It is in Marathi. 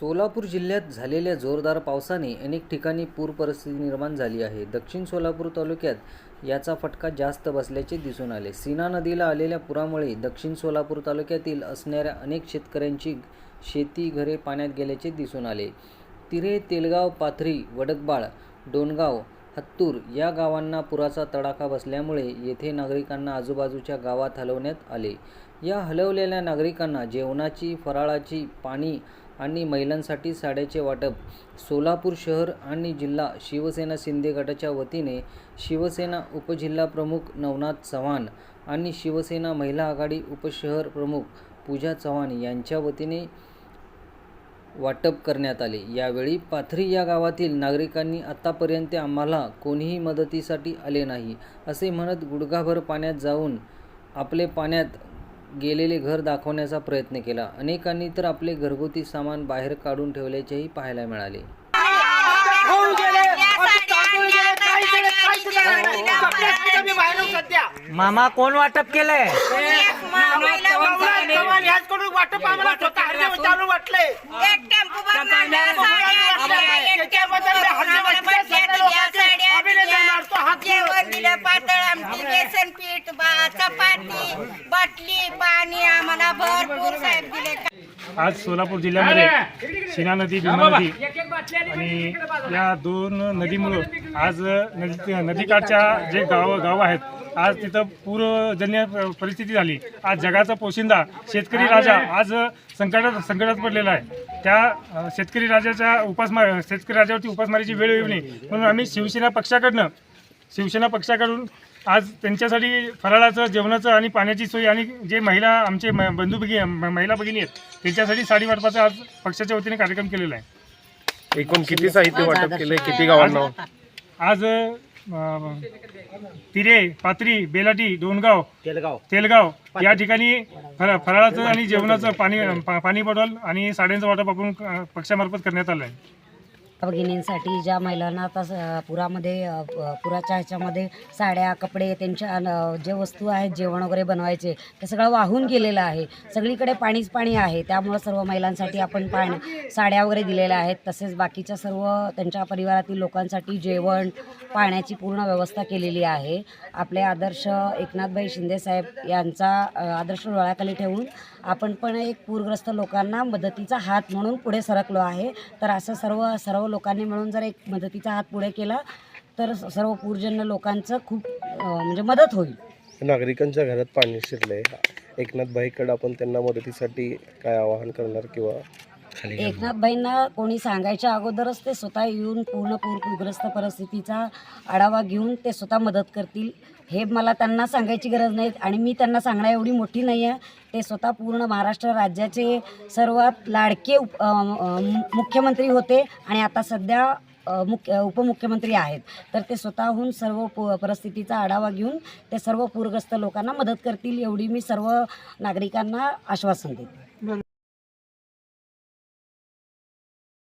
सोलापूर जिल्ह्यात झालेल्या जोरदार पावसाने अनेक ठिकाणी पूर परिस्थिती निर्माण झाली आहे. दक्षिण सोलापूर तालुक्यात याचा फटका जास्त बसल्याचे दिसून आले. सीना नदीला आलेल्या पुरामुळे दक्षिण सोलापूर तालुक्यातील असणाऱ्या अनेक शेतकऱ्यांची शेती घरे पाण्यात गेल्याचे दिसून आले. तिरे तेलगाव पाथरी वडकबाळ डोणगाव हत्तूर या गावांना पुराचा तडाखा बसल्यामुळे येथे नागरिकांना आजूबाजूच्या गावात हलवण्यात आले. या हलवलेल्या नागरिकांना जेवणाची फराळाची पाणी आणि महिलांसाठी साड्याचे वाटप सोलापूर शहर आणि जिल्हा शिवसेना शिंदे गटाच्या वतीने शिवसेना उपजिल्हाप्रमुख नवनाथ चव्हाण आणि शिवसेना महिला आघाडी उपशहर प्रमुख पूजा चव्हाण यांच्या वतीने वाटप करण्यात आले. यावेळी पाथरी या गावातील नागरिकांनी आत्तापर्यंत आम्हाला कोणीही मदतीसाठी आले नाही असे म्हणत गुडघाभर पाण्यात जाऊन आपले पाण्यात गेलेले घर दाखवण्याचा प्रयत्न केला. अनेकांनी तर आपले घरगुती सामान बाहेर काढून ठेवल्याचेही पाहायला मिळाले. मामा कोण वाटप केलंय? वाटप वाटले. एक टेम्पो भरला त्याच्याबद्दल मी हरणे वाटले सगळ्या लोकांचे अभिनंदन मानतो हात जोडून. जेवण दिलं पातळ आमटी बेसन पीठ बा- चपाती बाटली पाणी आम्हाला भरपूर साहेब दिले. आज सोलापूर जिल्ह्यामध्ये शिना नदी भीमा नदी आणि या दोन नदीमुळं आज नदी नदीकाठच्या जे गाव गावं आहेत आज तिथं पूरजन्य परिस्थिती झाली. आज जगाचा पोशिंदा शेतकरी राजा आज संकटात संकटात पडलेला आहे. त्या शेतकरी राजाच्या उपासमा शेतकरी राजावरती उपासमारीची वेळ येऊ नये. म्हणून आम्ही शिवसेना पक्षाकडनं शिवसेना पक्षाकडून आज त्यांच्यासाठी फराळाचं जेवणाचं आणि पाण्याची सोय आणि जे महिला आमचे म- बंधू भगिनी महिला भगिनी आहेत त्यांच्यासाठी साडी वाटपाचा आज पक्षाच्या वतीने कार्यक्रम केलेला आहे. एकूण किती साहित्य वाटप केलंय? किती गावांना? आज तिरे पात्री बेलाटी डोणगाव तेलगाव. तेलगाव. या ठिकाणी फरा फराळाचं आणि जेवणाचं पाणी पा- पाणी बॉटल आणि साड्यांचं वाटप आपण अं, पक्षामार्फत करण्यात आलं आहे भगिनींसाठी ज्या महिलांना आता पुरामध्ये पुराच्या ह्याच्यामध्ये साड्या कपडे त्यांच्या जे वस्तू आहेत जेवण वगैरे बनवायचे ते सगळं वाहून गेलेलं आहे. सगळीकडे पाणीच पाणी आहे. त्यामुळं सर्व महिलांसाठी आपण पाणी साड्या वगैरे दिलेल्या आहेत. तसेच बाकीच्या सर्व त्यांच्या परिवारातील लोकांसाठी जेवण पाण्याची पूर्ण व्यवस्था केलेली आहे. आपले आदर्श एकनाथभाई शिंदेसाहेब यांचा आदर्श डोळ्याखाली ठेवून आपण पण एक पूरग्रस्त लोकांना मदतीचा हात म्हणून पुढे सरकलो आहे. तर असं सर्व सर्व लोकांनी मिळून जर एक मदतीचा हात पुढे केला तर सर्व पूरजन्य लोकांचं खूप म्हणजे मदत होईल. नागरिकांच्या घरात पाणी शिरले एकनाथ भाईकडे आपण त्यांना मदतीसाठी काय आवाहन करणार किंवा एकनाथबाईंना कोणी सांगायच्या अगोदरच ते स्वतः येऊन पूर्ण पूर पूरग्रस्त परिस्थितीचा आढावा घेऊन ते स्वतः मदत करतील. हे मला त्यांना सांगायची गरज नाही आणि मी त्यांना सांगण्या एवढी मोठी नाही आहे. ते स्वतः पूर्ण महाराष्ट्र राज्याचे सर्वात लाडके उप मुख्यमंत्री होते आणि आता सध्या मुख्य उपमुख्यमंत्री आहेत. तर ते स्वतःहून सर्व प परिस्थितीचा आढावा घेऊन ते सर्व पूरग्रस्त लोकांना मदत करतील एवढी मी सर्व नागरिकांना आश्वासन देते.